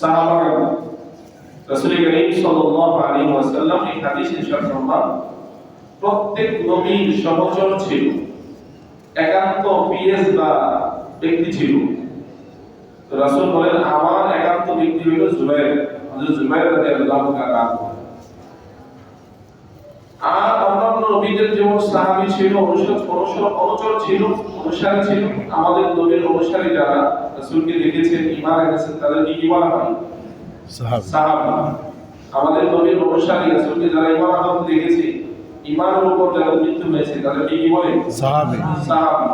সাহাবারা রাসূল করিম সাল্লাল্লাহু আলাইহি ওয়াসাল্লাম এই হাদিস ফরমান প্রত্যেক নবীর সহচর ছিল, একান্ত পিএস বা ব্যক্তি ছিল রাসূল বলেন, আমার একান্ত ব্যক্তি হলো জুবাইর, হযরত জুবাইর রাদিয়াল্লাহু তাআলা। আর অন্যান্য নবীদের যেমন সাহাবী ছিল অনুসর অনুসর অনুচর ছিল অনুসারী ছিল আমাদের নবীর অনুসারী যারা রাসূলকে দেখেছেন ঈমান এনেছেন তাদেরকে কি বলা হয়? সাহাবি। আমাদের নবীর অনুসারী রাসূলকে যারা ঈমান আনতে দেখেছে ঈমানের উপর যারা মৃত্যু হয়েছে তাদেরকে কি বলে? সাহাবি। সাহাবী।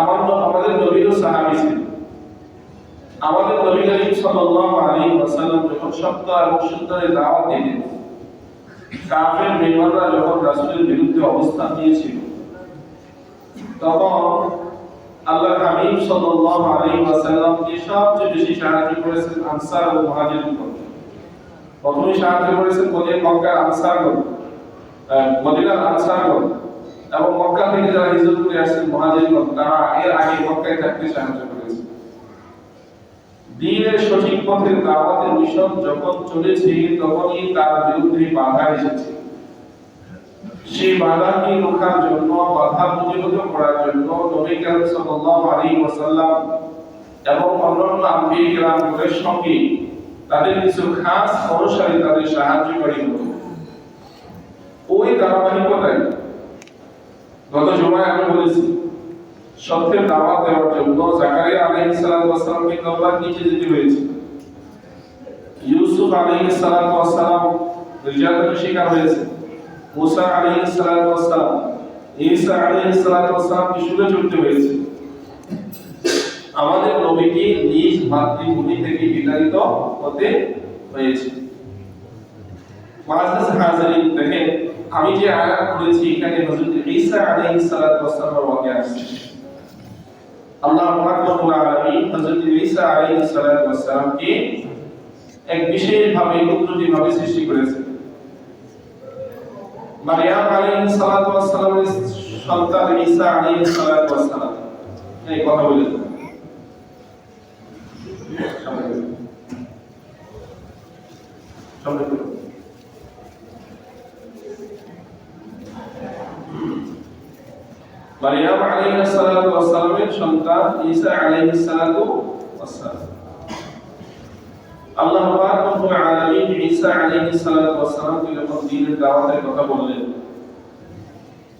আমার আমাদের নবীরও সাহাবী ছিল। আমাদের নবী করিম সাল্লাল্লাহু আলাইহি ওয়াসাল্লাম যখন সত্য এবং সুন্দরের দাওয়াত দিলেন কাফের যখন বিরুদ্ধে অবস্থান নিয়েছিল, তখন আল্লাহ সাল্লাল্লাহু আলাইহি সবচেয়ে বেশি সাহায্য করেছেন আনসার ও মুহাজিরগণ প্রথমে সাহায্য করেছেন মদিনা মক্কার আনসারগণ মদিনার আনসারগণ এবং মক্কা থেকে যারা হিজরত করে আসছেন তারা এর আগে মক্কায় থাকতে সাহায্য দ্বীনের সঠিক পথের দাওয়াতের মিশন যখন চলেছে, তখনই তার বিরুদ্ধে বাধা এসেছে। সেই বাধাকে রোখার জন্য, বাধা প্রতিরোধ করার জন্য নবী কারীম সাল্লাল্লাহু আলাইহি ওয়াসাল্লাম এবং অন্যান্য আম্বিয়া কিরামের সঙ্গে তাদের কিছু খাস অনুসারী তাদের সাহায্যকারী হতো ওই ধারাবাহিকতায় গত জুমায় আমি বলেছি সত্যের দাওয়াত দেওয়ার জন্য জাকারিয়া আলাইহিস সালাতু ওয়াস সালামকে কবর নিচে যেতে হয়েছে। ইউসুফ আলাইহিস সালাতু ওয়াস সালাম নির্যাতনের শিকার হয়েছে। মুসা আলাইহিস সালাতু ওয়াস সালাম, ঈসা আলাইহিস সালাতু ওয়াস সালামকে শুলে চলতে হয়েছে। আমাদের নবীকে নিজ মাতৃভূমি থেকে বিতাড়িত হতে হয়েছে। মাঝে হাজিরিন, দেখেন, আমি যে আয়াত পড়েছি, এখানে হযরত ঈসা আলাইহিস সালাতু ওয়াস সালামের ওয়াকিয়া আল্লাহ রাব্বুল সালামকে এক বিশেষ ভাবে ভাবে সৃষ্টি করেছেন মারিয়াম সন্তান ঈসা আলাইহিস এই কথা বলে। সামনে করুন। মারিয়াম আলাইহিস সালাতু ওয়াস সন্তান ঈসা আলাইহিস সালাতু আল্লাহ পাক রব্বুল আলামিন ঈসা আলাইহিস সালাতু যখন দ্বীনের দাওয়াতের কথা বললেন,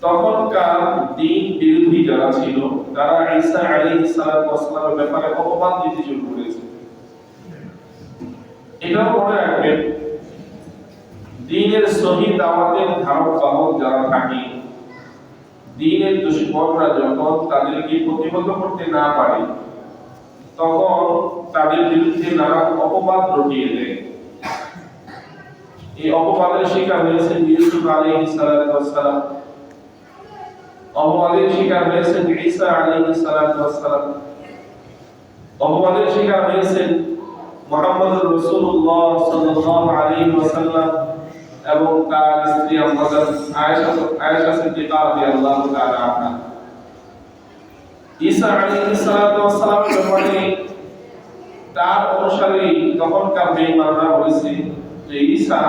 তখনকার দ্বীন বিরোধী যারা ছিল, তারা ঈসা আলাইহিস সালাতু ব্যাপারে অপবাদ দিতে শুরু করেছে। এটাও মনে রাখবেন দ্বীনের সহি দাওয়াতের ধারক বাহক যারা থাকে দ্বীনের দুশ্মনরা যখন তাদেরকে প্রতিহত করতে না পারে, তখন তাদের বিরুদ্ধে নানা অপবাদ রটিয়ে দেয়। এই অপবাদের শিকার হয়েছেন ইউসুফ আলাইহিস সালাম। অপবাদের শিকার হয়েছেন ঈসা আলাইহিস সালাম। অপবাদের শিকার হয়েছেন মুহাম্মদুর রাসূলুল্লাহ সাল্লাল্লাহু আলাইহি ওয়াসাল্লাম। এবং তার স্ত্রী আয়েশা আয়েশা সিদ্দিকা রাদিয়াল্লাহু তাআলা আনহা। ঈসা আলাইহিস সালাতু ওয়াস সালাম তার অনুসারী তখনকার বলেছে যে, ঈসা,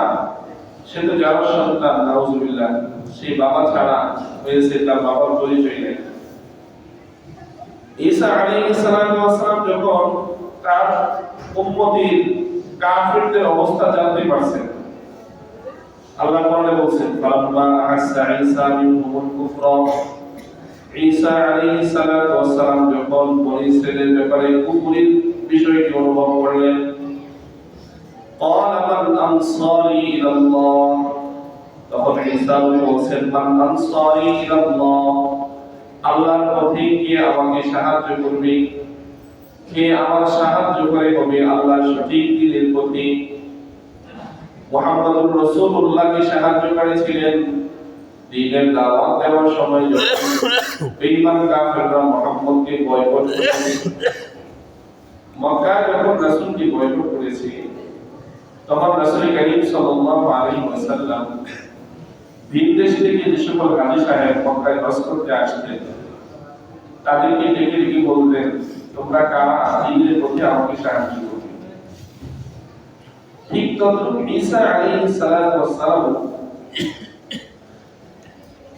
সে তো যার সন্তান, নাউজুবিল্লাহ। সেই বাবা ছাড়া হয়েছে তার বাবার পরিচয় নেই। ঈসা আলাইহিস সালাতু ওয়াস সালাম যখন তার উম্মতির কাফিরদের অবস্থা জানতে পারছেন আল্লাহ কোরআনে বলছেন ফালাম্মা আহসা ঈসা মিনহুমুল কুফরা ঈসা আলাইহিস সালাতু ওয়াস সালাম যখন বনি ইসরাইলের ব্যাপারে কুফরির বিষয়টি অনুভব করলেন قال من أنصاري إلى الله তখন ঈসা বলছেন মান আনসারি ইলাল্লাহ আল্লাহর পথে কে আমাকে সাহায্য করবে কে আমার সাহায্য করে হবে আল্লাহর সঠিক দিনের পথে মুহাম্মদুর রাসূলুল্লাহকে সাহায্য করেছিলেন দ্বীনের দাওয়াত দেওয়ার সময় বেঈমান কাফেররা মুহাম্মদকে বয়কট মক্কা যখন রাসূলকে বয়কট করেছে, তখন রাসূল করিম সাল্লাল্লাহু আলাইহি ওয়াসাল্লাম ভিন দেশ থেকে যে সকল গাজী সাহেব মক্কায় বাস করতে আসতেন তাদেরকে ডেকে ডেকে বলতেন তোমরা কারা? দ্বীনের প্রতি আমাকে সাহায্য ঠিক তদ্রুপ ঈসা আলাইহিস সালাতু সালাম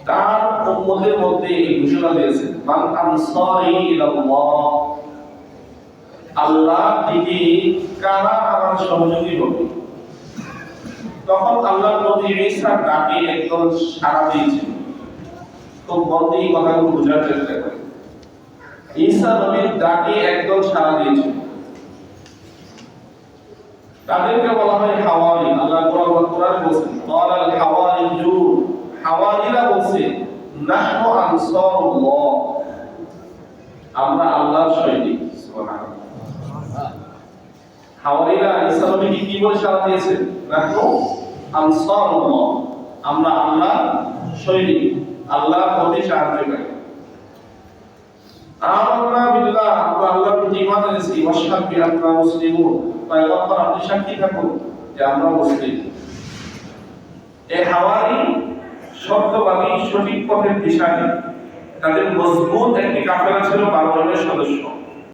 তার উম্মতের মধ্যে ঘোষণা দিয়েছেন মান আনসারি আল্লাহ কারা আমার সহযোগী হবে? তখন আল্লাহ নবী ঈসা ডাকে একদল সাড়া দিয়েছেন তো বলতে এই কথাগুলো চেষ্টা করে। ঈসা নবীর সাড়া দিয়েছেন তাদেরকে বলা হয় হাওয়ারি আল্লাহ কোরআন কোরআনে বলছেন আল হাওয়ারিয়ুন হাওয়ারিরা বলছে, নাহনু আনসারুল্লাহ। আমরা আল্লাহর সৈনিক, সুবহানাল্লাহ। হাওয়ারিরা ঈসা নবীকে কি বলে সাড়া দিয়েছেন নাহনু আনসারুল্লাহ। আমরা আল্লাহর সৈনিক, আল্লাহর প্রতি সাহায্যকারী। আমান্না বিল্লাহ, আমরা আল্লাহর প্রতি ঈমান এনেছি। ওয়াশহাদ বিআন্না মুসলিমুন। পয়গম্বর আপনি সাক্ষী থাকুন যে আমরা মুসলিম। এই হাওয়ারি সত্যবাদী সঠিক পথের দিশারি তাদের মজবুত একটি কাফেলা ছিল বারো জনের সদস্য।